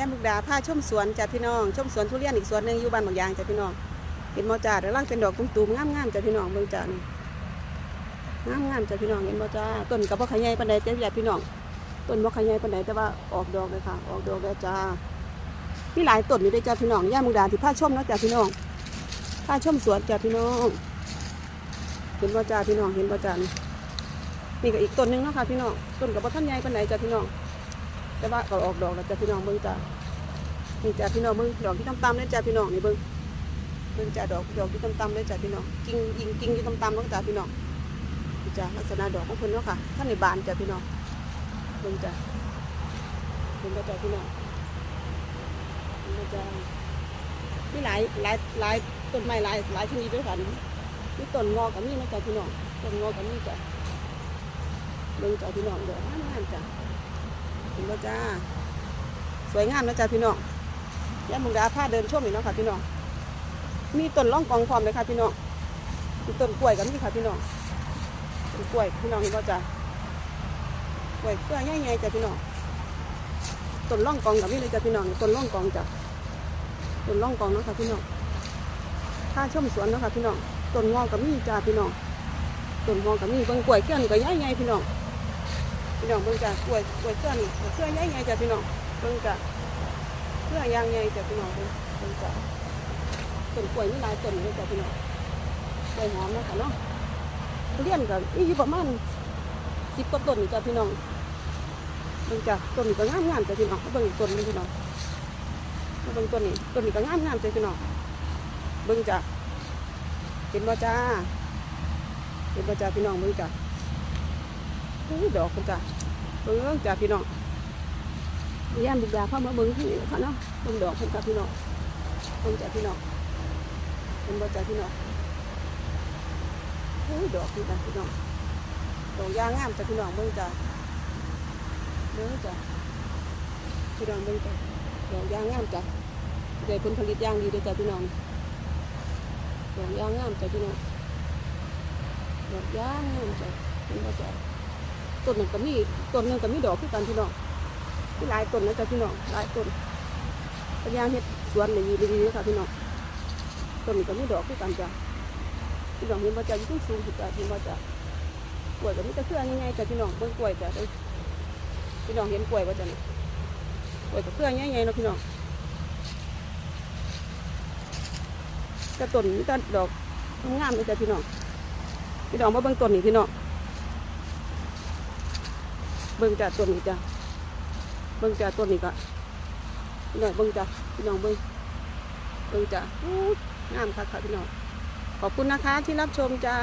ย่ามุกดาพาชมสวนจ้ะพี่น้องชมสวนทุเรียนอีกสวนหนึ่งอยู่บ้านบางยางจ้ะพี่น้องเห็นมอจ่าเดี๋ยวล่างเป็นดอกตุ้มๆงามๆจ้ะพี่น้องเบิ่งจ้ะนี่งามๆจ้ะพี่น้องเห็นมอจ่าต้นกับบ่ขยายปานใดจ้ะญาติพี่น้องต้นบ่ขยายปานใดแต่ว่าออกดอกเลยค่ะ ออกดอกแล้วจ้ามีหลายต้นอยู่ด้วยจ้ะพี่น้องย่ามุกดาที่พาชมเนาะจ้ะพี่น้องพาชมสวนจ้ะพี่น้องเห็นมอจ่าพี่น้อง เห็นมอจ่านี่นี่ก็อีกต้นหนึงเนาะค่ะพี่น้องต้นกับบ่ทันใหญ่ปานใดจ้ะพี่น้อง แต่ว่าก็ออกดอกแล้วจ้ะพี่น้องเบิ่งจ้ะนี่จ้ะพี่น้องเบิ่งดอกที่ต่ำๆเลยจ้ะพี่น้องนี่เบิ่งเบิ่งจ้ะดอกดอกที่ต่ำๆเลยจ้ะพี่น้องกิ่งยิงกิ่งที่ต่ำๆเนาะจ้ะพี่น้องนี่จ้ะลักษณะดอกของเพิ่นเนาะค่ะท่านในบานจ้ะพี่น้องเบิ่งจ้ะเห็นบ่จ้ะพี่น้องเห็นบ่จ้ะมีหลายหลายหลายต้นไม้หลายหลายชนิดด้วยกันมีต้นงอกก็มีนะจ้ะพี่น้องต้นงอกก็มีจ้ะเบิ่งจ้ะพี่น้องเดอกงามๆจ้ะ เห็นบ่จ้า สวยงามนะจ้าพี่น้องย่ามุงดาผ้าเดินชมอีกเนาะค่ะพี่น้อง มีต้นร่องกองพร้อมเลยค่ะพี่น้องมีต้นกล้วยกับมี่ค่ะพี่น้องต้นกล้วยพี่น้องเห็นบ่จ้ากล้วยเครือใหญ่ๆจ้ะพี่น้อง ต้นร่องกองกับมี่เลยจ้ะพี่น้อง ต้นร่องกองจ้ะต้นร่องกองเนาะค่ะพี่น้องผ้าชมสวนเนาะค่ะพี่น้อง ต้นงอกกับมี่จ้าพี่น้อง ต้นงอกกับมีเบิ่งกล้วยเครือนี่ก็ใหญ่ๆพี่น้อง พี่น้องเบิ่งจ้ะกล้วยกล้วยเครือนี่เครือใหญ่ๆจ้ะพี่น้องเบิ่งจ้ะเครือยางใหญ่จ้ะพี่น้องเบิ่งจ้ะต้นกล้วยมีหลายต้นเลยจ้ะพี่น้องกล้วยหอมนะค่ะเนาะเรียนก็มีอยู่ประมาณสิบกว่าต้นจ้ะพี่น้องเบิ่งจ้ะต้นนี้ก็งามๆจ้ะพี่น้องเบิ่งต้นนึงพี่น้องเบิ่งต้นนี้ต้นนี้ก็งามๆจ้ะพี่น้องเบิ่งจ้ะเห็นบ่จ้าเห็นบ่จ้าพี่น้องเบิ่งจ้ะ อุ้ยดอกคุณจ้ะเบิ่งจ้ะพี่น้องย่านบุกดาเข้ามาเบิ่งที่นี่ค่ะเนาะเบิ่งดอกคุณจ้ะพี่น้องเบิ่งจ้ะพี่น้องเห็นบ่จ้ะพี่น้องอุ้ยดอกคุณจ้ะพี่น้องดอกยางงามจ้ะพี่น้องเบิ่งจ้ะเบิ่งจ้ะพี่น้องเบิ่งจ้ะดอกยางงามจ้ะได้ผลผลิตยางดีเลยจ้ะพี่น้องดอกยางงามจ้ะพี่น้องดอกยางงามจ้ะเห็นบ่จ้ะ ต้นหนึ่งก็มีต้นหนึ่งก็มีดอกคือกันพี่น้องมีหลายต้นนะจ๊ะพี่น้องหลายต้นปัญญาเฮ็ดสวนนี่ดีๆนะคะพี่น้องต้นนี้ก็มีดอกคือกันจ้ะพี่น้องเห็นบ่จ้ะยู่สูงสูงๆจ้ะเห็นบ่จ้ะกล้วยก็มีแต่เครื่องง่ายๆจ้ะพี่น้องเบิ่งกล้วยจ้ะพี่น้องเห็นกล้วยบ่าจ้ะนี่กล้วยก็เครื่องง่ายๆเนาะพี่น้องแต่ต้นมีแต่ดอกงามเลยจ้ะพี่น้องพี่น้องมาเบิ่งต้นนี่พี่น้อง เบิ่งจากต้นนี้จ้ะเบิ่งจากต้นนี้ก็พี่น้องเบิ่งจ้ะพี่น้องเบิ่งเบิ่งจ้ะงามค่ะค่ะพี่น้องขอบคุณนะคะที่รับชมจ้า